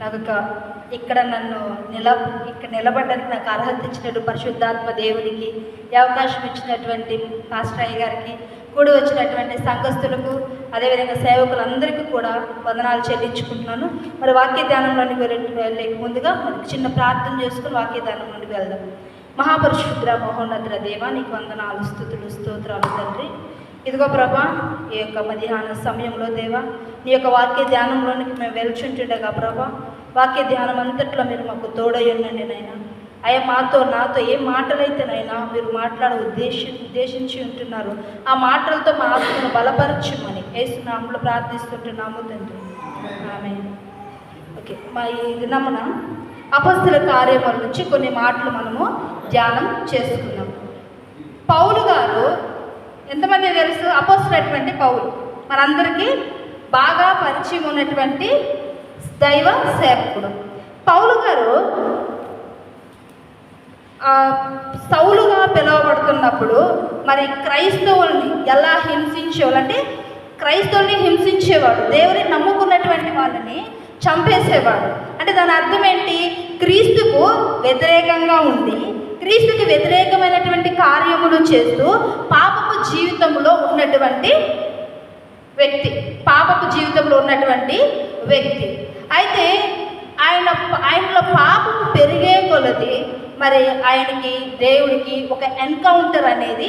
నాకు ఒక ఇక్కడ నన్ను నిల ఇక్కడ నిలబడడానికి నాకు అర్హత ఇచ్చినట్టు పరిశుద్ధాత్మ దేవునికి ఈ అవకాశం ఇచ్చినటువంటి పాస్టర్ అయ్య గారికి కూడి వచ్చినటువంటి సంఘస్థులకు అదేవిధంగా సేవకులందరికీ కూడా వందనాలు చెల్లించుకుంటున్నాను. మరి వాక్య ధ్యానంలోనికి వెళ్ళే ముందుగా మనకి చిన్న ప్రార్థన చేసుకుని వాక్య ధ్యానంలోనికి వెళ్దాం. మహాపరిశుద్ర మహోన్నతుల దేవ నీకు వందనాలు స్థుతులు స్తోత్రాలు తండ్రి. ఇదిగో ప్రభా ఈ యొక్క మధ్యాహ్న సమయంలో దేవా నీ యొక్క వాక్య ధ్యానంలోనికి మేము వెలుచుంటుండగా ప్రభా వాక్య ధ్యానం అంతట్లో మీరు మాకు తోడయ్యండి నైనా అయ్యా మాతో నాతో ఏ మాటలైతేనైనా మీరు మాట్లాడ ఉద్దేశి ఉద్దేశించి ఉంటున్నారు ఆ మాటలతో మా ఆత్మను బలపరచుమని ఏసునామలు ప్రార్థిస్తుంటున్నాము తండ్రి. ఆమె ఓకే మా ఈ దినమున అపస్తుల కార్యముల నుంచి కొన్ని మాటలు మనము ధ్యానం చేసుకున్నాము. పౌలు గారు ఎంతమంది తెలుసు? అపోస్తున్నటువంటి పౌలు. మనందరికీ బాగా పరిచయం ఉన్నటువంటి దైవ సేవకుడు. పౌలు గారు సౌలుగా పిలువబడుతున్నప్పుడు మరి క్రైస్తవుల్ని ఎలా హింసించేవాళ్ళు? అంటే క్రైస్తవుల్ని హింసించేవాడు దేవుని నమ్ముకున్నటువంటి వాళ్ళని చంపేసేవాడు. అంటే దాని అర్థం ఏంటి? క్రీస్తుకు వ్యతిరేకంగా ఉండి క్రీస్తుకి వ్యతిరేకమైనటువంటి కార్యములు చేస్తూ పాపపు జీవితంలో ఉన్నటువంటి వ్యక్తి పాపపు జీవితంలో ఉన్నటువంటి వ్యక్తి. అయితే ఆయన ఆయనలో పాపం పెరిగే కొలది మరి ఆయనకి దేవుడికి ఒక ఎన్కౌంటర్ అనేది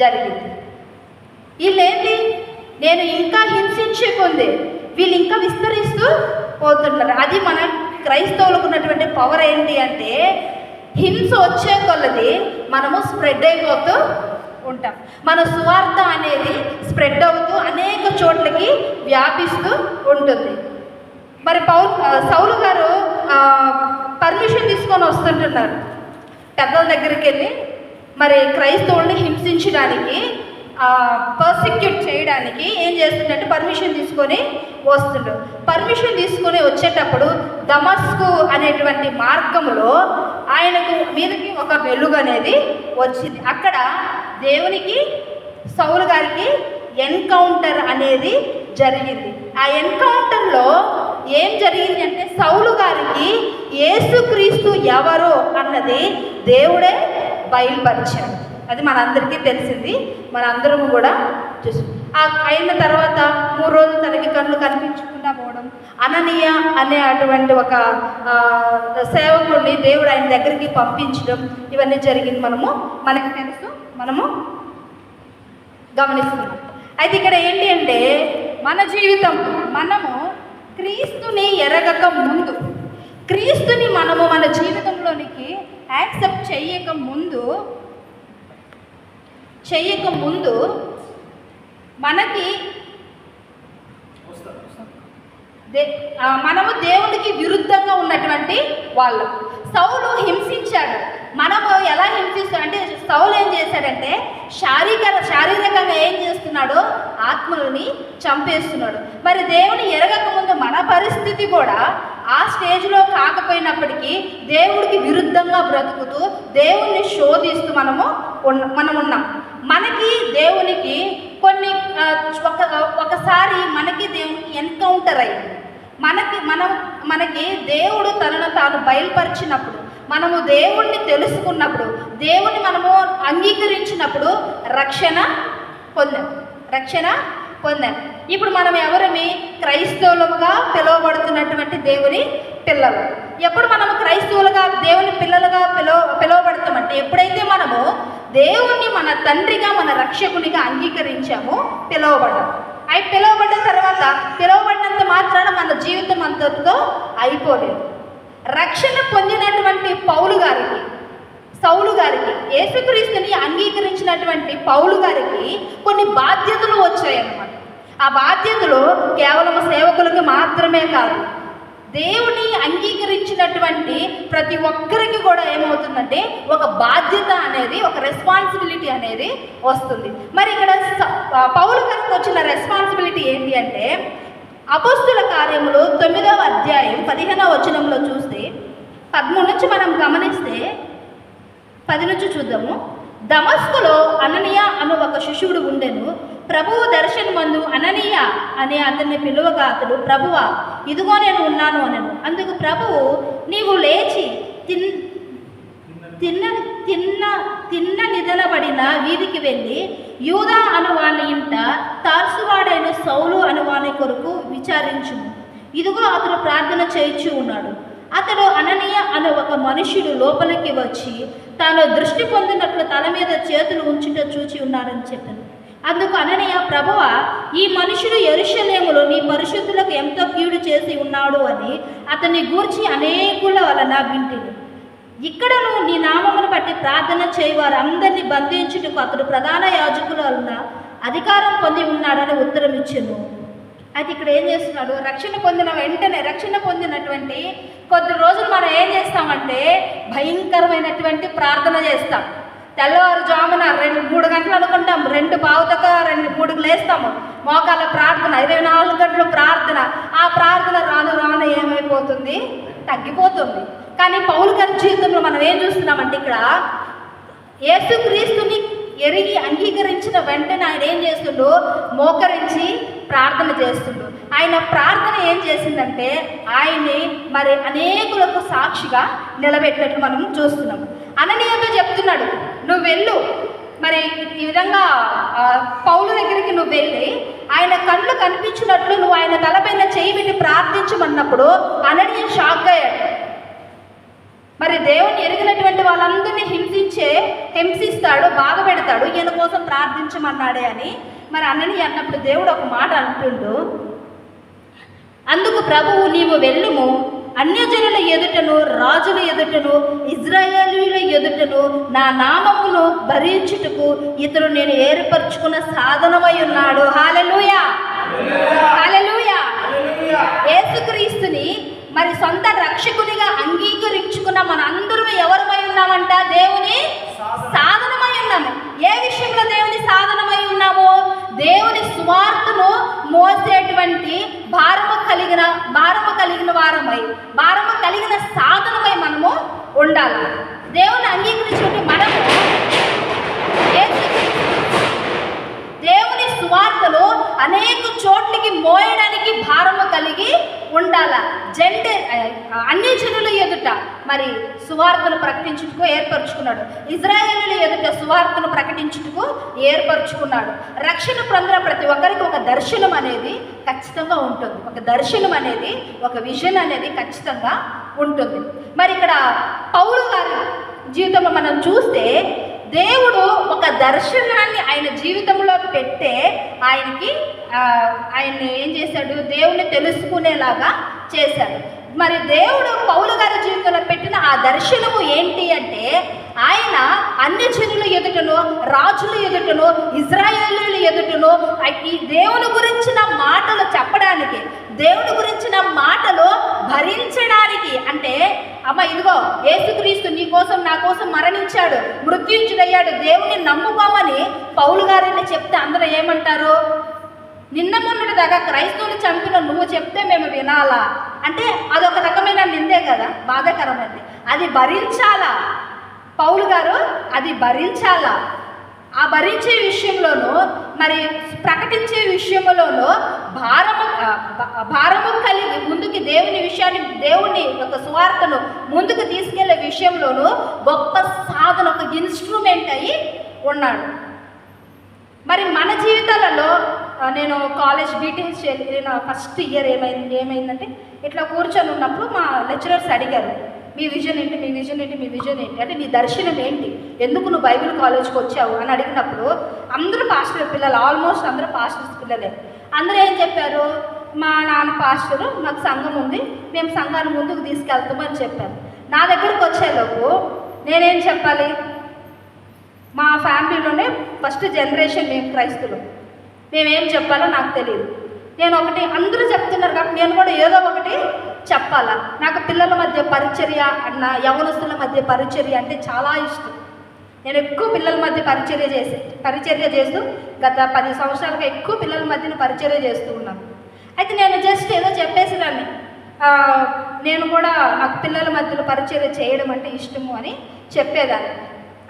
జరిగింది. వీళ్ళేంటి? నేను ఇంకా హింసించే కొంది. వీళ్ళు ఇంకా విస్తరిస్తూ పోతున్నారు. అది మన క్రైస్తవులకు ఉన్నటువంటి పవర్ ఏంటి అంటే హింస వచ్చే కొలది మనము స్ప్రెడ్ అయిపోతూ ఉంటాం. మన సువార్త అనేది స్ప్రెడ్ అవుతూ అనేక చోట్లకి వ్యాపిస్తూ ఉంటుంది. మరి పౌల్ సౌలు గారు పర్మిషన్ తీసుకొని వస్తుంటున్నారు. పెద్దల దగ్గరికి వెళ్ళి మరి క్రైస్తవుల్ని హింసించడానికి పర్సిక్యూట్ చేయడానికి ఏం చేస్తుందంటే పర్మిషన్ తీసుకొని వస్తుండ్రు పర్మిషన్ తీసుకొని వచ్చేటప్పుడు దమస్కు అనేటువంటి మార్గంలో ఆయనకు మీదకి ఒక వెలుగు అనేది వచ్చింది. అక్కడ దేవునికి సౌలు గారికి ఎన్కౌంటర్ అనేది జరిగింది. ఆ ఎన్కౌంటర్లో ఏం జరిగింది అంటే సౌలు గారికి యేసుక్రీస్తు ఎవరు అన్నది దేవుడే బయలుపరిచాడు. అది మనందరికీ తెలిసింది. మనందరము కూడా చూసాం అయిన తర్వాత మూడు రోజులు తనకి కళ్ళు కనిపించకుండా పోవడం అననీయ అనే అటువంటి ఒక సేవకుడిని దేవుడు ఆయన దగ్గరికి పంపించడం ఇవన్నీ జరిగింది మనము. మనకి తెలుసు మనము గమనిస్తున్నాం. అయితే ఇక్కడ ఏంటి అంటే మన జీవితం మనము క్రీస్తుని ఎరగక ముందు క్రీస్తుని మనము మన జీవితంలోనికి యాక్సెప్ట్ చేయక ముందు చేయక ముందు మనకి మనము దేవునికి విరుద్ధంగా ఉన్నటువంటి వాళ్ళం. సౌలు హింసించాడు. మనము ఎలా హింసిస్తాం అంటే సౌలు ఏం చేశాడంటే శారీరక శారీరకంగా ఏం చేస్తున్నాడు ఆత్మలని చంపేస్తున్నాడు. మరి దేవుని ఎరగక ముందు మన పరిస్థితి కూడా ఆ స్టేజ్లో కాకపోయినప్పటికీ దేవుడికి విరుద్ధంగా బ్రతుకుతూ దేవుణ్ణి శోధిస్తూ మనము ఉన్న మనం ఉన్నాం. మనకి దేవునికి కొన్ని ఒక ఒకసారి మనకి దేవునికి ఎన్కౌంటర్ అయ్యింది మనకి మనం మనకి దేవుడు తనను తాను బయలుపరిచినప్పుడు మనము దేవుణ్ణి తెలుసుకున్నప్పుడు దేవుని మనము అంగీకరించినప్పుడు రక్షణ పొందాం. రక్షణ పొందాం. ఇప్పుడు మనం ఎవరమి? క్రైస్తవులుగా పిలువబడుతున్నటువంటి దేవుని పిల్లలు. ఎప్పుడు మనము క్రైస్తవులుగా దేవుని పిల్లలుగా పిలువ పిలువబడతామంటే ఎప్పుడైతే మనము దేవుణ్ణి మన తండ్రిగా మన రక్షకునిగా అంగీకరించాము పిలువబడ్డాం. అవి పిలువబడ్డ తర్వాత పిలువబడినంత మాత్రాన మన జీవితం అంతటితో అయిపోలేదు. రక్షణ పొందినటువంటి పౌలు గారికి సౌలు గారికి యేసుక్రీస్తుని అంగీకరించినటువంటి పౌలు గారికి కొన్ని బాధ్యతలు వచ్చాయన్నమాట. ఆ బాధ్యతలు కేవలం సేవకులకు మాత్రమే కాదు దేవుని అంగీకరించినటువంటి ప్రతి ఒక్కరికి కూడా ఏమవుతుందంటే ఒక బాధ్యత అనేది ఒక రెస్పాన్సిబిలిటీ అనేది వస్తుంది. మరి ఇక్కడ స- పౌలు గారికి వచ్చిన రెస్పాన్సిబిలిటీ ఏంటి అంటే అపస్తుల కార్యములు తొమ్మిదవ అధ్యాయం పదిహేనవ వచనంలో చూస్తే పదమూడు నుంచి మనం గమనిస్తే పది నుంచి చూద్దాము. దమస్కులో అననీయ అను ఒక శిష్యుడు ఉండెను. ప్రభువు దర్శనమందు అననీయ అనే అతన్ని పిలువగా అతడు ప్రభువా ఇదిగో నేను ఉన్నాను అనను. అందుకు ప్రభువు నీవు లేచి తిన్ తిన్న తిన్న తిన్న నిదలబడిన వీధికి వెళ్ళి యూదా అనువాని ఇంట తార్సువాడైన సౌలు అనువాని కొరకు విచారించు. ఇదిగో అతడు ప్రార్థన చేయించి ఉన్నాడు. అతడు అననీయ అనే ఒక మనుషుడు లోపలికి వచ్చి తాను దృష్టి పొందినట్లు తల మీద చేతులు ఉంచుట చూచి ఉన్నాడని చెప్పాను. అందుకు అననయ ప్రభువ ఈ మనుషుడు ఎరుషలేములో నీ పరిశుద్ధులకు ఎంతో కీడు చేసి ఉన్నాడు అని అతన్ని గూర్చి అనేకుల వలన వింటిని ఇక్కడను నీ నామమును బట్టి ప్రార్థన చేయవారు అందరినీ బంధించుటకు అతడు ప్రధాన యాజకుల వలన అధికారం పొంది ఉన్నాడని ఉత్తరం ఇచ్చాను అయితే ఇక్కడ ఏం చేస్తున్నాడు? రక్షణ పొందిన వెంటనే రక్షణ పొందినటువంటి కొద్ది రోజులు మనం ఏం చేస్తామంటే భయంకరమైనటువంటి ప్రార్థన చేస్తాం. తెల్లవారుజామున రెండు మూడు గంటలు అనుకుంటాం. రెండు పావుతక రెండు మూడుకు లేస్తాము. మోకాల ప్రార్థన ఇరవై నాలుగు గంటలు ప్రార్థన. ఆ ప్రార్థన రాను రాను ఏమైపోతుంది? తగ్గిపోతుంది. కానీ పౌలు గారి జీవితంలో మనం ఏం చూస్తున్నామంటే ఇక్కడ యేసుక్రీస్తుని ఎరిగి అంగీకరించిన వెంటనే ఆయన ఏం చేస్తుండో? మోకరించి ప్రార్థన చేస్తుండు. ఆయన ప్రార్థన ఏం చేసిందంటే ఆయన్ని మరి అనేకులకు సాక్షిగా నిలబెట్టినట్లు మనం చూస్తున్నాం. అననీయంగా చెప్తున్నాడు. నువ్వు వెళ్ళు. మరి ఈ విధంగా పౌలు దగ్గరికి నువ్వు వెళ్ళి ఆయన కళ్ళు కనిపించినట్లు నువ్వు ఆయన తలపైన చేయి పెట్టి ప్రార్థించమన్నప్పుడు అననీయ షాక్ అయ్యాడు. మరి దేవుని ఎరిగినటువంటి వాళ్ళందరినీ హింసించే హింసిస్తాడు బాధ పెడతాడు ఈయన కోసం ప్రార్థించమన్నాడే అని మరి అన్నని అన్నప్పుడు దేవుడు ఒక మాట అంటుండు. అందుకు ప్రభువు నీవు వెళ్ళుము అన్యజనుల ఎదుటను రాజుల ఎదుటను ఇజ్రాయేలీల ఎదుటను నా నామమును భరించుటకు ఇతడు నేను ఏర్పరచుకున్న సాధనమై ఉన్నాడు. హాలెలూయా హాలెలూయా యేసుక్రీస్తుని మరి సొంత రక్షకునిగా అంగీకరించుకున్న మన అందరం ఎవరమై ఉన్నామంట? దేవుని సాధనమై ఉన్నాము. ఏ విషయంలో దేవుని సాధనమై ఉన్నాము? దేవుని స్వార్థను మోసేటువంటి భారము కలిగిన భారము కలిగిన వారమై భారము కలిగిన సాధనమై మనము ఉండాలి. దేవుని అంగీకరించుకుంటే మనము యేసుక్రీస్తు దేవుని సువార్తలు అనేక చోట్లకి మోయడానికి భారము కలిగి ఉండాల. జెండ అన్ని జనుల ఎదుట మరి సువార్తను ప్రకటించుటకు ఏర్పరచుకున్నాడు. ఇజ్రాయేలుల ఎదుట సువార్తను ప్రకటించుటకు ఏర్పరచుకున్నాడు. రక్షణ పొందిన ప్రతి ఒక్కరికి ఒక దర్శనం అనేది ఖచ్చితంగా ఉంటుంది. ఒక దర్శనం అనేది ఒక విజన్ అనేది ఖచ్చితంగా ఉంటుంది. మరి ఇక్కడ పౌరు గారి జీవితంలో మనం చూస్తే దేవుడు ఒక దర్శనాన్ని ఆయన జీవితంలో పెట్టే ఆయనకి ఆయన్ని ఏం చేశాడు? దేవుని తెలుసుకునేలాగా చేశాడు. మరి దేవుడు పౌలు గారి జీవితంలో పెట్టిన ఆ దర్శనము ఏంటి అంటే ఆయన అన్ని జనుల ఎదుటను రాజుల ఎదుటను ఇజ్రాయేలీల ఎదుటను ఈ దేవుని గురించిన మాటలు చెప్పడానికి దేవుని గురించిన మాటలు భరించడానికి అంటే అమ్మ ఇదిగో ఏసుక్రీస్తు నీ కోసం నా కోసం మరణించాడు మృత్యుంచుడయ్యాడు దేవుని నమ్ముకోమని పౌలు గారిని చెప్తే అందరూ ఏమంటారు? నిన్న మొన్నటి దాకా క్రైస్తవులు చంపిన నువ్వు చెప్తే మేము వినాలా? అంటే అదొక రకమైన నిందే కదా బాధాకరమైనది. అది భరించాలా? పౌలు గారు అది భరించాలా? ఆ భరించే విషయంలోనూ మరి ప్రకటించే విషయంలోనూ భారము భారము కలిగి ముందుకు దేవుని విషయాన్ని దేవుని యొక్క సువార్తను ముందుకు తీసుకెళ్ళే విషయంలోనూ గొప్ప సాధన ఒక ఇన్స్ట్రుమెంట్ అయి ఉన్నాడు. మరి మన జీవితాలలో నేను కాలేజ్ బీటెక్ చేసిన ఫస్ట్ ఇయర్ ఏమైంది ఏమైందంటే ఇట్లా కూర్చొని ఉన్నప్పుడు మా లెక్చరర్స్ అడిగారు మీ విజన్ ఏంటి మీ విజన్ ఏంటి మీ విజన్ ఏంటి? అంటే నీ దర్శనం ఏంటి? ఎందుకు నువ్వు బైబిల్ కాలేజ్కి వచ్చావు? అని అడిగినప్పుడు అందరూ పాస్టర్ పిల్లలు ఆల్మోస్ట్ అందరూ పాస్టర్స్ పిల్లలే. అందరూ ఏం చెప్పారు? మా నాన్న పాస్టరు మాకు సంఘం ఉంది మేము సంఘాన్ని ముందుకు తీసుకెళ్తామని చెప్పారు. నా దగ్గరకు వచ్చేలోపు నేనేం చెప్పాలి? మా ఫ్యామిలీలోనే ఫస్ట్ జనరేషన్ మేము క్రైస్తులు. మేమేం చెప్పాలో నాకు తెలియదు నేను ఒకటి అందరూ చెప్తున్నారు కాబట్టి నేను కూడా ఏదో ఒకటి చెప్పాలా. నాకు పిల్లల మధ్య పరిచర్య అన్న యవనస్తుల మధ్య పరిచర్య అంటే చాలా ఇష్టం. నేను ఎక్కువ పిల్లల మధ్య పరిచర్య చేసి పరిచర్య చేస్తూ గత పది సంవత్సరాలుగా ఎక్కువ పిల్లల మధ్యన పరిచర్య చేస్తూ ఉన్నాను. అయితే నేను జస్ట్ ఏదో చెప్పేసినాన్ని నేను కూడా నాకు పిల్లల మధ్యలో పరిచర్య చేయడం అంటే ఇష్టము అని చెప్పేదాన్ని.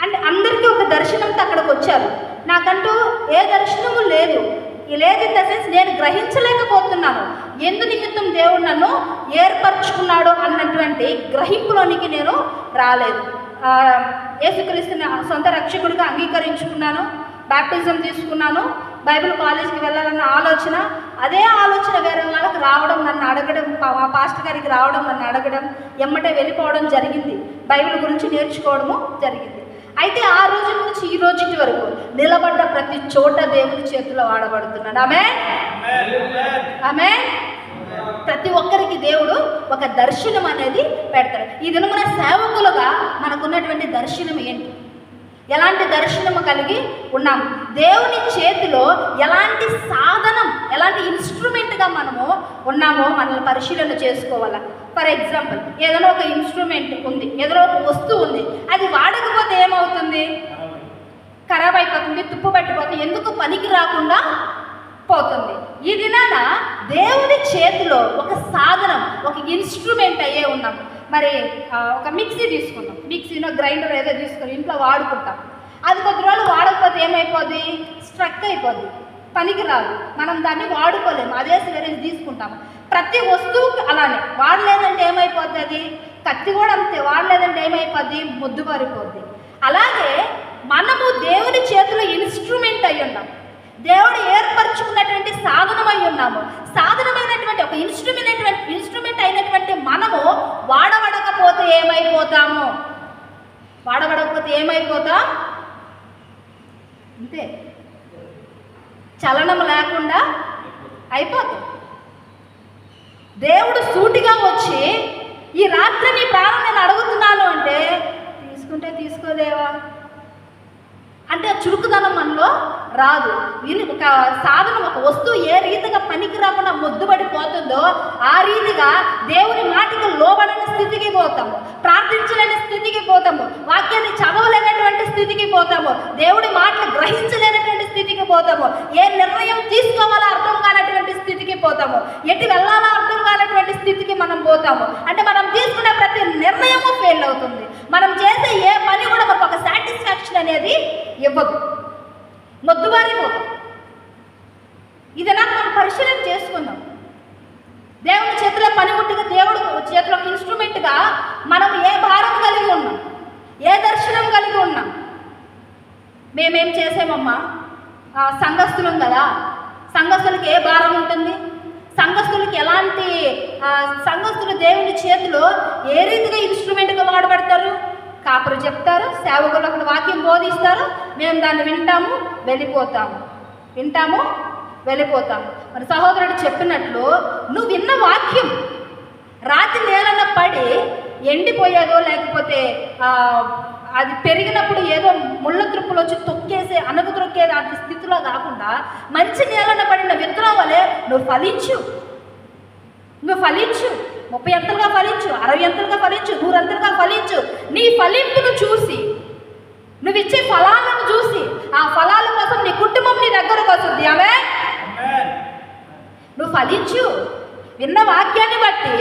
అంటే అందరికీ ఒక దర్శనంతో అక్కడికి వచ్చారు. నాకంటూ ఏ దర్శనము లేదు. లేదు ఇన్ ద సెన్స్ నేను గ్రహించలేకపోతున్నాను. ఎందు నిమిత్తం దేవుడు నన్ను ఏర్పరచుకున్నాడు అన్నటువంటి గ్రహింపులోనికి నేను రాలేదు. ఆ, యేసుక్రీస్తుని సొంత రక్షకుడిగా అంగీకరించుకున్నాను. బ్యాప్టిజం తీసుకున్నాను. బైబిల్ కాలేజ్కి వెళ్ళాలన్న ఆలోచన అదే ఆలోచన వేరే వాళ్ళకి రావడం నన్ను అడగడం మా పాస్టర్ గారికి రావడం నన్ను అడగడం ఎమ్మటే వెళ్ళిపోవడం జరిగింది. బైబిల్ గురించి నేర్చుకోవడము జరిగింది. అయితే ఆ రోజు నుంచి ఈ రోజుకి వరకు నిలబడ్డ ప్రతి చోట దేవుని చేతిలో వాడబడుతున్నాడు ఆమె ఆమె ప్రతి ఒక్కరికి దేవుడు ఒక దర్శనం అనేది పెడతాడు. ఈ దినమున సేవకులుగా మనకున్నటువంటి దర్శనం ఏంటి? ఎలాంటి దర్శనము కలిగి ఉన్నాము దేవుని చేతిలో ఎలాంటి సాధనం ఎలాంటి ఇన్స్ట్రుమెంట్గా మనము ఉన్నామో మనల్ని పరిశీలన చేసుకోవాలా? ఫర్ ఎగ్జాంపుల్ ఏదైనా ఒక ఇన్స్ట్రుమెంట్ ఉంది ఏదైనా ఒక వస్తువు ఉంది అది వాడకపోతే ఏమవుతుంది? ఖరాబ్ అయిపోతుంది తుప్పు పట్టిపోతుంది ఎందుకు పనికి రాకుండా పోతుంది? ఈ దినాన దేవుని చేతిలో ఒక సాధనం ఒక ఇన్స్ట్రుమెంట్ అయ్యే ఉన్నాం. మరి ఒక మిక్సీ తీసుకుంటాం. మిక్సీనో గ్రైండర్ ఏదో తీసుకొని ఇంట్లో వాడుకుంటాం. అది కొద్ది రోజులు వాడకపోతే ఏమైపోద్ది? స్ట్రక్ అయిపోద్ది. పనికి రాదు మనం దాన్ని వాడుకోలేము. అదే వేరే తీసుకుంటాము ప్రతి వస్తువుకి అలానే. వాడలేదంటే ఏమైపోద్ది అది? కత్తి కూడా అంతే. వాడలేదంటే ఏమైపోద్ది? ముద్దు పారిపోద్ది అలాగే మనము దేవుని చేతిలో ఇన్స్ట్రుమెంట్ అయి ఉన్నాం దేవుడు ఏర్పరచుకున్నటువంటి సాధనమై ఉన్నాము. సాధనమైనటువంటి ఒక ఇన్స్ట్రుమెంట్ ఇన్స్ట్రుమెంట్ అయినటువంటి మనము వాడబడకపోతే ఏమైపోతాము? వాడబడకపోతే ఏమైపోతాం? అంతే. చలనం లేకుండా అయిపోతాం. దేవుడు సూటిగా వచ్చి ఈ రాత్రి నీ ప్రాణం నేను అడుగుతున్నాను అంటే తీసుకుంటే తీసుకోదేవా అంటే ఆ చురుకుదనం మనలో రాదు. వీని ఒక సాధనం ఒక వస్తువు ఏ రీతిగా పనికి రాకుండా ముద్దుబడిపోతుందో ఆ రీతిగా దేవుని మాటకి లోబడని స్థితికి పోతాము. ప్రార్థించలేని స్థితికి పోతాము. వాక్యాన్ని చదవలేనటువంటి స్థితికి పోతాము. దేవుడి మాటలు గ్రహించలేనటువంటి స్థితికి పోతాము. ఏ నిర్ణయం తీసుకోవాలో అర్థం కానటువంటి స్థితికి పోతాము. ఎటు వెళ్ళాలో అర్థం కానటువంటి స్థితికి మనం పోతాము. అంటే మనం తీసుకునే ప్రతి నిర్ణయము ఫెయిల్ అవుతుంది. మనం చేసే ఏ పని కూడా మనకు ఒక సాటిస్ఫాక్షన్ అనేది ఇవ్వదు. మొద్దుబారిపోతాం ఇది నాకు మనం పరిశీలన చేసుకుందాం. దేవుని చేతిలో పనిముట్టుగా దేవుడు చేతిలో ఒక ఇన్స్ట్రుమెంట్గా మనం ఏ భారం కలిగి ఉన్నాం? ఏ దర్శనం కలిగి ఉన్నాం? మేమేం చేసామమ్మా? ఆ, సంఘస్థులం కదా. సంఘస్థులకి ఏ భారం ఉంటుంది? సంఘస్థులకి ఎలాంటి సంఘస్థులు దేవుని చేతిలో ఏ రీతిగా ఇన్స్ట్రుమెంట్గా వాడబడతారు? కాపురు చెప్తారు సేవకులకు వాక్యం బోధిస్తారు మేము దాన్ని వింటాము వెళ్ళిపోతాము. వింటాము వెళ్ళిపోతాము. మరి సహోదరుడు చెప్పినట్లు నువ్వు విన్న వాక్యం రాతి నేలన పడి ఎండిపోయేదో లేకపోతే అది పెరిగినప్పుడు ఏదో ముళ్ళ త్రుప్పులు వచ్చి తొక్కేసి అనగు త్రొక్కేది అతి స్థితిలో కాకుండా మంచి నేలన పడిన విత్తనం వలె నువ్వు ఫలించు. నువ్వు ఫలించు. ముప్పై అంతలుగా ఫలించు అరవై అంతలుగా ఫలించు నూరంతలుగా ఫలించు. నీ ఫలింపును చూసి నువ్వు ఇచ్చే ఫలాలను చూసి ఆ ఫలాల కోసం నీ కుటుంబం నీ దగ్గరకు వస్తుంది. ఆమె నువ్వు ఫలించు. విన్న వాక్యాన్ని బట్టి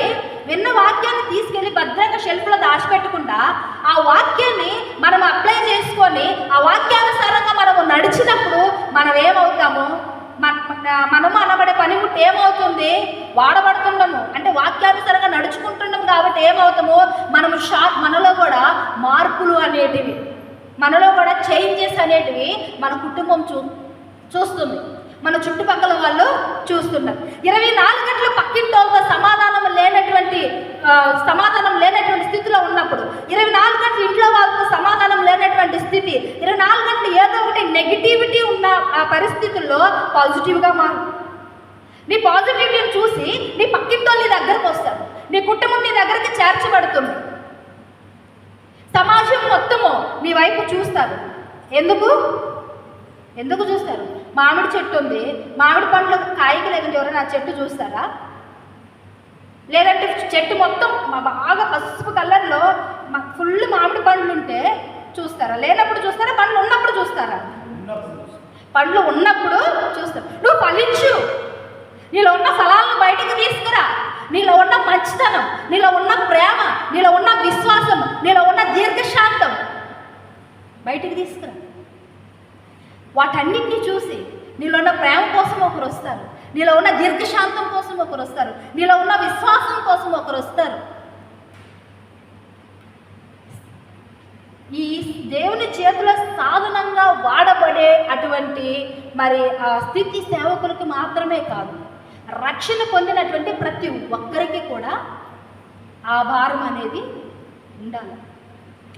విన్న వాక్యాన్ని తీసుకెళ్ళి భద్రంగా షెల్ఫ్లో దాచిపెట్టకుండా ఆ వాక్యాన్ని మనం అప్లై చేసుకొని ఆ వాక్యానుసారంగా మనము నడిచినప్పుడు మనం ఏమవుతాము? మన మనము అనబడే పనిముట్టు ఏమవుతుంది? వాడబడుతున్నాము అంటే వాక్యానుసారంగా నడుచుకుంటున్నాం కాబట్టి ఏమవుతాము? మనము షాక్ మనలో కూడా మార్పులు అనేటివి మనలో కూడా చేంజెస్ అనేటివి మన కుటుంబం చూ చూస్తుంది. మన చుట్టుపక్కల వాళ్ళు చూస్తున్నారు. ఇరవై నాలుగు గంటలు పక్కింటోళ్ళతో సమాధానం లేనటువంటి సమాధానం లేనటువంటి స్థితిలో ఉన్నప్పుడు ఇరవై నాలుగు గంటలు ఇంట్లో వాళ్ళతో సమాధానం లేనటువంటి స్థితి ఇరవై నాలుగు గంటలు ఏదో ఒకటి నెగిటివిటీ ఉన్న ఆ పరిస్థితుల్లో పాజిటివ్గా మారు. నీ పాజిటివిటీని చూసి నీ పక్కింటోళ్ళు నీ దగ్గరకు వస్తారు. నీ కుటుంబం నీ దగ్గరికి చేర్చబడుతుంది. సమాజం మొత్తము మీ వైపు చూస్తారు. ఎందుకు? ఎందుకు చూస్తారు? మామిడి చెట్టు ఉంది. మామిడి పండ్లు కాయకి లేదంటే ఎవరైనా ఆ చెట్టు చూస్తారా? లేదంటే చెట్టు మొత్తం మా బాగా పసుపు కలర్లో ఫుల్ మామిడి పండ్లు ఉంటే చూస్తారా? లేనప్పుడు చూస్తారా? పండ్లు ఉన్నప్పుడు చూస్తారా? పండ్లు ఉన్నప్పుడు చూస్తారు. నువ్వు ఫలించు. నీలో ఉన్న ఫలాలను బయటకు తీసుకురా. నీలో ఉన్న మంచితనం నీలో ఉన్న ప్రేమ నీలో ఉన్న విశ్వాసం నీలో ఉన్న దీర్ఘశాంతం బయటికి తీసుకురా. వాటన్నిటిని చూసి నీలో ఉన్న ప్రేమ కోసం ఒకరు వస్తారు. నీలో ఉన్న దీర్ఘశాంతం కోసం ఒకరు వస్తారు. నీలో ఉన్న విశ్వాసం కోసం ఒకరు వస్తారు. ఈ దేవుని చేతుల సాధనంగా వాడబడే అటువంటి మరి ఆ స్థితి సేవకులకు మాత్రమే కాదు. రక్షణ పొందినటువంటి ప్రతి ఒక్కరికి కూడా ఆ భారం అనేది ఉండాలి.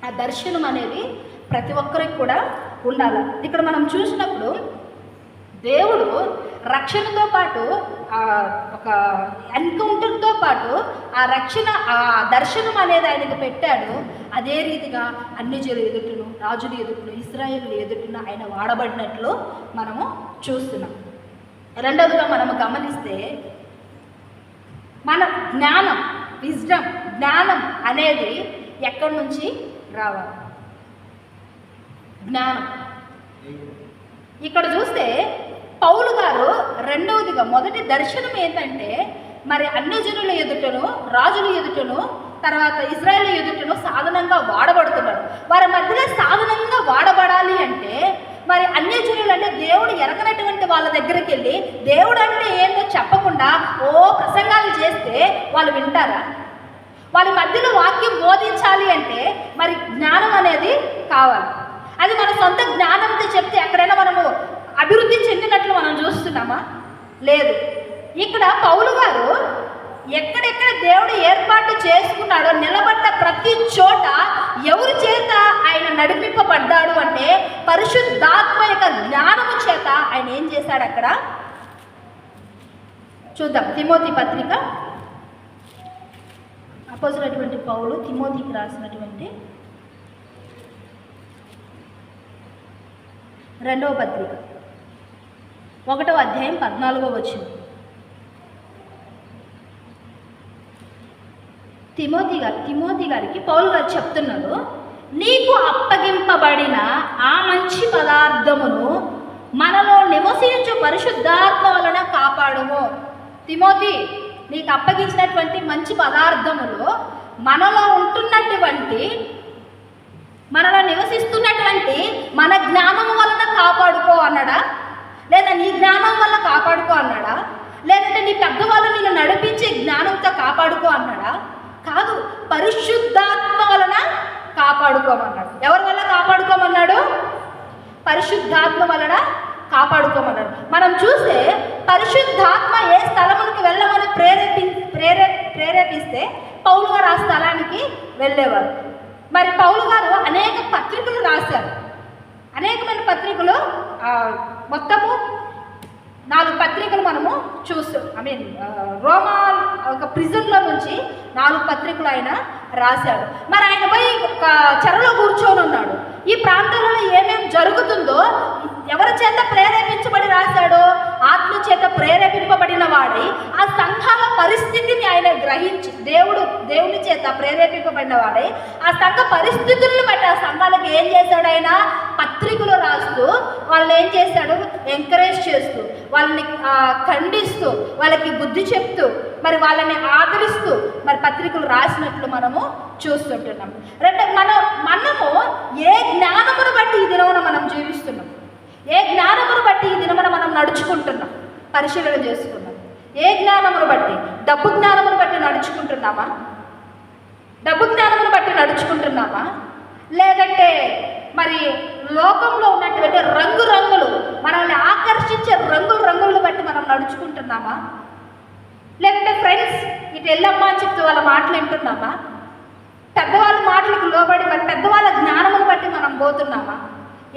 ఆ దర్శనం అనేది ప్రతి ఒక్కరికి కూడా ఉండాలి. ఇక్కడ మనం చూసినప్పుడు దేవుడు రక్షణతో పాటు ఒక ఎన్కౌంటర్తో పాటు ఆ రక్షణ ఆ దర్శనం అనేది ఆయనకు పెట్టాడు. అదే రీతిగా అన్ని జలు ఎదుటను రాజుల ఎదుటను ఇస్రాయేల్ ఎదుటను ఆయన వాడబడినట్లు మనము చూస్తున్నాం. రెండవదిగా మనము గమనిస్తే మన జ్ఞానం విజ్డమ్ జ్ఞానం అనేది ఎక్కడి నుంచి రావాలి? జ్ఞానం. ఇక్కడ చూస్తే పౌలు గారు రెండవదిగా మొదటి దర్శనం ఏంటంటే మరి అన్ని జనుల ఎదుటను రాజుల ఎదుటను తర్వాత ఇజ్రాయేల్ ఎదుటను సాధనంగా వాడబడుతున్నారు. వారి మధ్యలో సాధనంగా వాడబడాలి అంటే మరి అన్ని జనులు అంటే దేవుడు ఎరగనటువంటి వాళ్ళ దగ్గరికి వెళ్ళి దేవుడు అంటే ఏంటో చెప్పకుండా ఓ ప్రసంగాలు చేస్తే వాళ్ళు వింటారా? వాళ్ళ మధ్యలో వాక్యం బోధించాలి అంటే మరి జ్ఞానం అనేది కావాలి. అది మన సొంత జ్ఞానంతో చెప్తే ఎక్కడైనా మనము అభివృద్ధి చెందినట్లు మనం చూస్తున్నామా? లేదు. ఇక్కడ పౌలు గారు ఎక్కడెక్కడ దేవుడు ఏర్పాటు చేసుకున్నాడో నిలబడ్డ ప్రతి చోట ఎవరి చేత ఆయన నడిపింపబడ్డాడు అంటే పరిశుద్ధాత్మ యొక్క జ్ఞానము చేత ఆయన ఏం చేశాడు అక్కడ? చూద్దాం. తిమోతి పత్రిక. అపోజినటువంటి పౌలు తిమోతికి రాసినటువంటి రెండవ పత్రిక. ఒకటవ అధ్యాయం పద్నాలుగో వచ్చింది తిమోతి గారు తిమోతి గారికి పౌలు గారు చెప్తున్నారు నీకు అప్పగింపబడిన ఆ మంచి పదార్థమును మనలో నివసించు పరిశుద్ధాత్మ వలన కాపాడము. తిమోతి నీకు అప్పగించినటువంటి మంచి పదార్థములు మనలో ఉంటున్నటువంటి మనలో నివసిస్తున్నటువంటి మన జ్ఞానం వలన కాపాడుకో అన్నాడా? లేదా నీ జ్ఞానం వల్ల కాపాడుకో అన్నాడా? లేదంటే నీ పెద్దవాళ్ళు నిన్ను నడిపించే జ్ఞానంతో కాపాడుకో అన్నాడా? కాదు పరిశుద్ధాత్మ వలన కాపాడుకోమన్నాడు. ఎవరి వల్ల కాపాడుకోమన్నాడు? పరిశుద్ధాత్మ వలన కాపాడుకోమన్నాడు. మనం చూస్తే పరిశుద్ధాత్మ ఏ స్థలమునికి వెళ్ళమని ప్రేరేపి ప్రేరే ప్రేరేపిస్తే పౌలు గారు ఆ స్థలానికి వెళ్ళేవారు. మరి పౌలు గారు అనేక పత్రికలు రాశారు. అనేకమైన పత్రికలు మొత్తము నాలుగు పత్రికలు మనము చూస్తాం. ఐ మీన్ రోమా ఒక ప్రిజన్లో నుంచి నాలుగు పత్రికలు ఆయన రాశాడు. మరి ఆయన పోయి చెరలో కూర్చొని ఉన్నాడు. ఈ ప్రాంతంలో ఏమేమి జరుగుతుందో ఎవరి చేత ప్రేరేపించబడి రాశాడో ఆత్మ చేత ప్రేరేపింపబడిన వాడై ఆ సంఘాల పరిస్థితిని ఆయన గ్రహించి దేవుడు దేవుని చేత ప్రేరేపింపబడిన వాడై ఆ సంఘ పరిస్థితులను బట్టి ఆ సంఘాలకు ఏం చేశాడు ఆయన? పత్రికలు రాస్తూ వాళ్ళని ఏం చేశాడు? ఎంకరేజ్ చేస్తూ వాళ్ళని ఖండిస్తూ వాళ్ళకి బుద్ధి చెప్తూ మరి వాళ్ళని ఆదరిస్తూ మరి పత్రికలు రాసినట్లు మనము చూస్తుంటున్నాం. రెండు మనం మనము ఏ జ్ఞానమును బట్టి ఈ దినమున మనం జీవిస్తున్నాం? ఏ జ్ఞానమును బట్టి ఈ దినమున మనం నడుచుకుంటున్నాం? పరిశీలన చేసుకున్నాం ఏ జ్ఞానమును బట్టి? డబ్బు జ్ఞానమును బట్టి నడుచుకుంటున్నామా? డబ్బు జ్ఞానమును బట్టి నడుచుకుంటున్నామా? లేదంటే మరి లోకంలో ఉన్నటువంటి రంగు రంగులు మనల్ని ఆకర్షించే రంగులు రంగులను బట్టి మనం నడుచుకుంటున్నామా? లేదంటే ఫ్రెండ్స్ ఇటు వెళ్ళమ్మా అని చెప్తే వాళ్ళ మాటలు వింటున్నామా? పెద్దవాళ్ళ మాటలకు లోబడి మరి పెద్దవాళ్ళ జ్ఞానమును బట్టి మనం పోతున్నామా?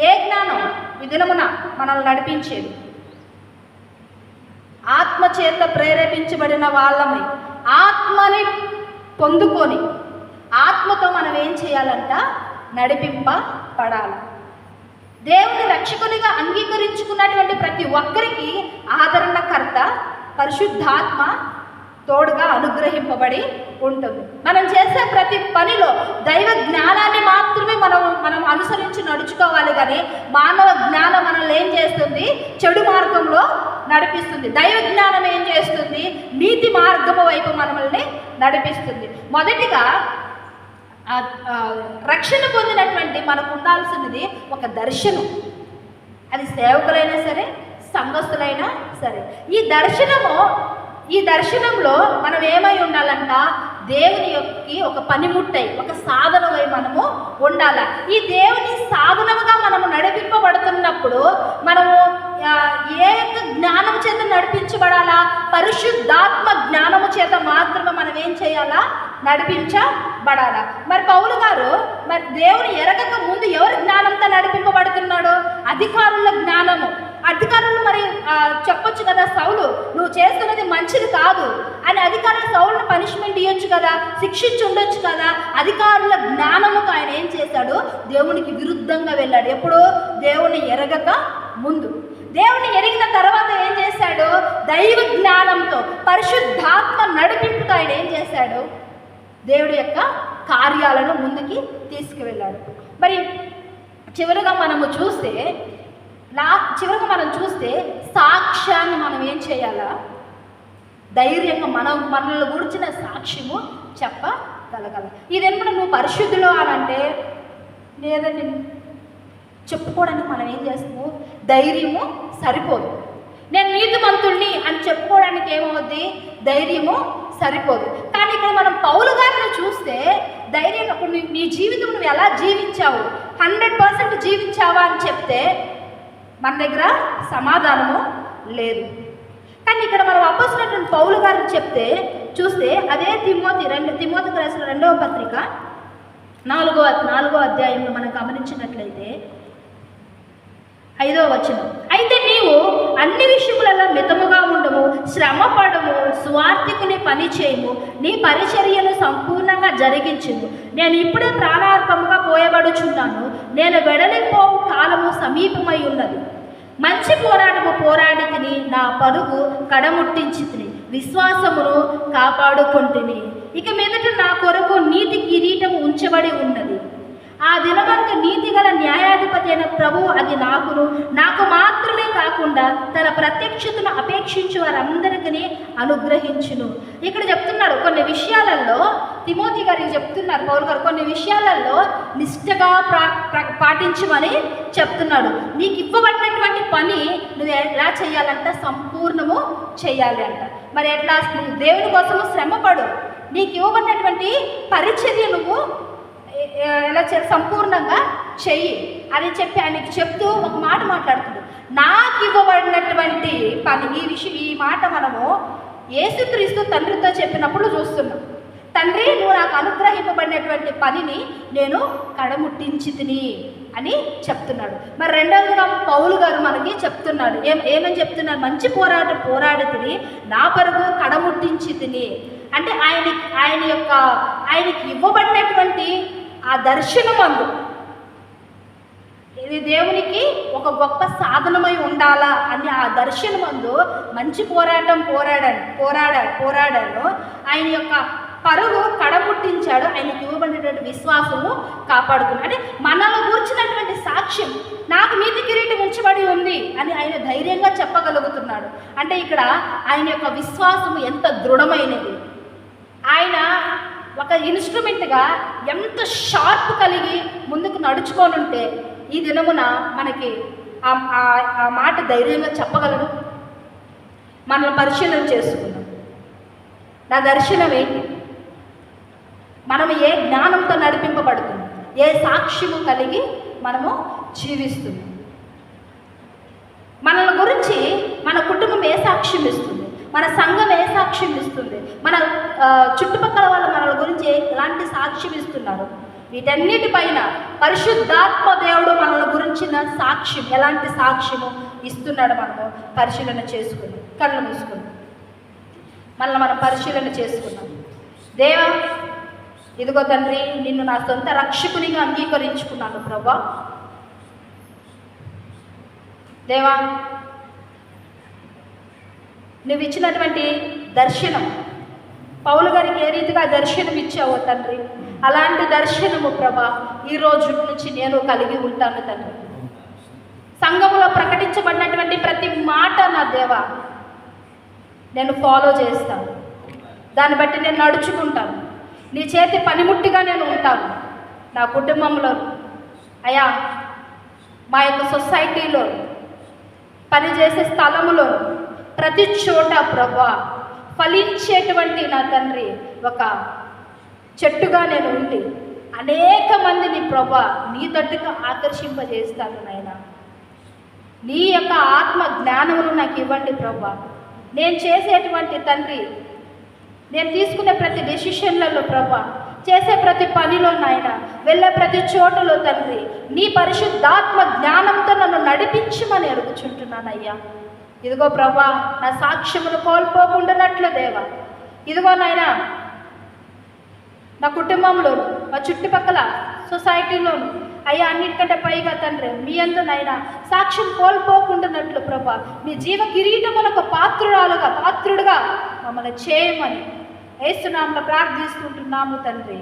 ఏ జ్ఞానం? ఈ దినమున మనల్ని నడిపించేది. ఆత్మ చేత ప్రేరేపించబడిన వాళ్ళమై ఆత్మని పొందుకొని ఆత్మతో మనం ఏం చేయాలంట? నడిపింపబడాలి. దేవుని రక్షకునిగా అంగీకరించుకున్నటువంటి ప్రతి ఒక్కరికి ఆదరణకర్త పరిశుద్ధాత్మ తోడుగా అనుగ్రహింపబడి ఉంటుంది. మనం చేసే ప్రతి పనిలో దైవ జ్ఞానాన్ని మాత్రమే మనం మనం అనుసరించి నడుచుకోవాలి కానీ మానవ జ్ఞానం మనల్ని ఏం చేస్తుంది? చెడు మార్గంలో నడిపిస్తుంది. దైవ జ్ఞానం ఏం చేస్తుంది? నీతి మార్గము వైపు మనల్ని నడిపిస్తుంది. మొదటిగా రక్షణ పొందినటువంటి మనకు ఉండాల్సినది ఒక దర్శనం. అది సేవకులైనా సరే సంఘస్థులైనా సరే. ఈ దర్శనము ఈ దర్శనంలో మనం ఏమై ఉండాలంట? దేవుని యొక్క ఒక పనిముట్టై ఒక సాధనమై మనము ఉండాల. ఈ దేవుని సాధనముగా మనము నడిపింపబడుతున్నప్పుడు మనము ఏ యొక్క జ్ఞానం చేత నడిపించబడాలా? పరిశుద్ధాత్మ జ్ఞానము చేత మాత్రమే మనం ఏం చేయాలా? నడిపించబడాలా. మరి పౌలు గారు మరి దేవుని ఎరగక ముందు ఎవరి జ్ఞానంతో నడిపింపబడుతున్నాడు? అధికారుల జ్ఞానము. అధికారులు మరి చెప్పొచ్చు కదా సౌలు నువ్వు చేస్తున్నది మంచిది కాదు. అని అధికారులు సౌలును పనిష్మెంట్ ఇవ్వచ్చు కదా శిక్షించి ఉండొచ్చు కదా. అధికారుల జ్ఞానముకు ఆయన ఏం చేశాడు? దేవునికి విరుద్ధంగా వెళ్ళాడు. ఎప్పుడు దేవుని ఎరగక ముందు. దేవుని ఎరిగిన తర్వాత ఏం చేశాడు? దైవ జ్ఞానంతో పరిశుద్ధాత్మ నడిపింపుతో ఆయన ఏం చేశాడు? దేవుడి యొక్క కార్యాలను ముందుకి తీసుకువెళ్ళాడు. మరి చివరిగా మనము చూస్తే లా చివరికి మనం చూస్తే సాక్ష్యాన్ని మనం ఏం చేయాలా? ధైర్యంగా మనం మనల్ని గురించిన సాక్ష్యము చెప్పగలగాలి. ఇదేమన్నా నువ్వు పరిశుద్ధులు అని అంటే లేదండి చెప్పుకోవడానికి మనం ఏం చేస్తాము? ధైర్యము సరిపోదు. నేను నీతిమంతుణ్ణి అని చెప్పుకోవడానికి ఏమవుద్ది? ధైర్యము సరిపోదు. కానీ ఇక్కడ మనం పౌలు గారిని చూస్తే ధైర్యంగా అప్పుడు నీ జీవితం నువ్వు ఎలా జీవించావు? Hundred percent జీవించావా? అని చెప్తే మన దగ్గర సమాధానము లేదు. కానీ ఇక్కడ మనం అప్పసినటువంటి పౌలు గారిని చెప్తే చూస్తే అదే తిమోతి రెండు తిమోతి రాసిన రెండవ పత్రిక నాలుగో నాలుగో అధ్యాయంలో మనం గమనించినట్లయితే ఐదో వచనం. అయితే నీవు అన్ని విషయములలో మితముగా ఉండము శ్రమపడము స్వార్థికుని పని చేయము నీ పరిచర్యను సంపూర్ణంగా జరిగించుము. నేను ఇప్పుడే ప్రాణార్పముగా పోయబడుచున్నాను నేను వెడలిపోవు కాలము సమీపమై ఉన్నది. మంచి పోరాటము పోరాడి తిని నా పరుగు కడముట్టించి తిని విశ్వాసమును కాపాడుకుంటుని. ఇక మీదట నా కొరకు నీతి కిరీటము ఉంచబడి ఉన్నది. ఆ దినమందు నీతిగల న్యాయాధిపతి అయిన ప్రభు అది నాకును. నాకు మాత్రమే కాకుండా తన ప్రత్యక్షతను అపేక్షించు వారందరికీ అనుగ్రహించును. ఇక్కడ చెప్తున్నాడు కొన్ని విషయాలలో తిమోతి గారికి చెప్తున్నారు పౌరు గారు కొన్ని విషయాలలో నిష్ఠగా ప్రా ప్ర- పాటించమని చెప్తున్నాడు. నీకు ఇవ్వబడినటువంటి పని నువ్వు ఎలా చేయాలంట? సంపూర్ణము చేయాలి అంట. మరి ఎట్లా? నువ్వు దేవుని కోసము శ్రమపడు. నీకు ఇవ్వబడినటువంటి పరిచర్య నువ్వు ఎలా చే సంపూర్ణంగా చెయ్యి. అని చెప్పి ఆయనకి చెప్తూ ఒక మాట మాట్లాడుతుంది. నాకు ఇవ్వబడినటువంటి పని ఈ విషయం ఈ మాట మనము యేసుక్రీస్తు తండ్రితో చెప్పినప్పుడు చూస్తున్నాం. తండ్రి నువ్వు నాకు అనుగ్రహింపబడినటువంటి పనిని నేను కడముట్టించి తిని అని చెప్తున్నాడు. మరి రెండవదిగా పౌలు గారు మనకి చెప్తున్నాడు. ఏం ఏమని చెప్తున్నారు మంచి పోరాటం పోరాడి తిని నా పరుగు కడముట్టించి తిని అంటే ఆయన ఆయన యొక్క ఆయనకి ఇవ్వబడినటువంటి ఆ దర్శనమందు. ఇది దేవునికి ఒక గొప్ప సాధనమై ఉండాలా అని ఆ దర్శనమందు మంచి పోరాటం పోరాడాడు పోరాడాడు పోరాడాను. ఆయన యొక్క పరుగు కడముట్టించాడు ఆయనకి ఇవ్వబడినటువంటి విశ్వాసము కాపాడుకున్నాడు. అంటే మనలో కూర్చున్నటువంటి సాక్ష్యం నాకు నీతి కిరీటం ఉంచబడి ఉంది అని ఆయన ధైర్యంగా చెప్పగలుగుతున్నాడు. అంటే ఇక్కడ ఆయన యొక్క విశ్వాసము ఎంత దృఢమైనది. ఆయన ఒక ఇన్స్ట్రుమెంట్గా ఎంత షార్ప్ కలిగి ముందుకు నడుచుకొని ఉంటే ఈ దినమున మనకి ఆ- ఆ- మాట ధైర్యంగా చెప్పగలడు మనల్ని పరిశీలన చేసుకున్నాం నా దర్శనం ఏంటి? మనం ఏ జ్ఞానంతో నడిపింపబడుతుంది ఏ సాక్ష్యము కలిగి మనము జీవిస్తుంది మనల్ని గురించి మన కుటుంబం ఏ సాక్ష్యం ఇస్తుంది? మన సంఘం ఏ సాక్ష్యం ఇస్తుంది? మన చుట్టుపక్కల వాళ్ళు మనల గురించి ఎలాంటి సాక్ష్యం ఇస్తున్నారు? వీటన్నిటిపైన పరిశుద్ధాత్మ దేవుడు మనల గురించిన సాక్ష్యం ఎలాంటి సాక్ష్యము ఇస్తున్నాడు మనము? పరిశీలన చేసుకున్నాం కళ్ళు మూసుకున్నాం మళ్ళీ మనం పరిశీలన చేసుకున్నాం దేవా ఇదిగో తండ్రి నిన్ను నా సొంత రక్షకునిగా అంగీకరించుకున్నాను ప్రభా. దేవా నువ్వు ఇచ్చినటువంటి దర్శనం. పౌలు గారికి ఏ రీతిగా దర్శనం ఇచ్చావో తండ్రి? అలాంటి దర్శనము ప్రభా ఈ రోజు నుంచి నేను కలిగి ఉంటాను తండ్రి. సంఘములో ప్రకటించబడినటువంటి ప్రతి మాట నా దేవా నేను ఫాలో చేస్తాను. దాన్ని బట్టి నేను నడుచుకుంటాను. నీ చేతి పనిముట్టిగా నేను ఉంటాను. నా కుటుంబంలో అయా మా యొక్క సొసైటీలో పనిచేసే స్థలములో ప్రతి చోట ప్రభా ఫలించేటువంటి నా తండ్రి ఒక చెట్టుగా నేను ఉండి అనేక మందిని ప్రభా నీ తట్టుగా ఆకర్షింపజేస్తాను నాయన. నీ యొక్క ఆత్మ జ్ఞానమును నాకు ఇవ్వండి ప్రభా. నేను చేసేటువంటి తండ్రి నేను తీసుకునే ప్రతి డెసిషన్లలో ప్రభా చేసే ప్రతి పనిలో నాయన వెళ్ళే ప్రతి చోటులో తండ్రి నీ పరిశుద్ధాత్మ జ్ఞానంతో నన్ను నడిపించమని అడుగుచుంటున్నానయ్యా. ఇదిగో ప్రభా నా సాక్ష్యమును కోల్పోకుండానట్లు దేవా. ఇదిగో నాయనా నా కుటుంబంలో మా చుట్టుపక్కల సొసైటీలోను అయ్యా అన్నిటికంటే పైగా తండ్రి మీ అందనైనా సాక్ష్యం కోల్పోకుండానట్లు ప్రభా మీ జీవ కిరీటములకు పాత్రురాలుగా పాత్రుడుగా మమ్మల్ని చేయమని వేస్తున్నాము ప్రార్థిస్తుంటున్నాము తండ్రి.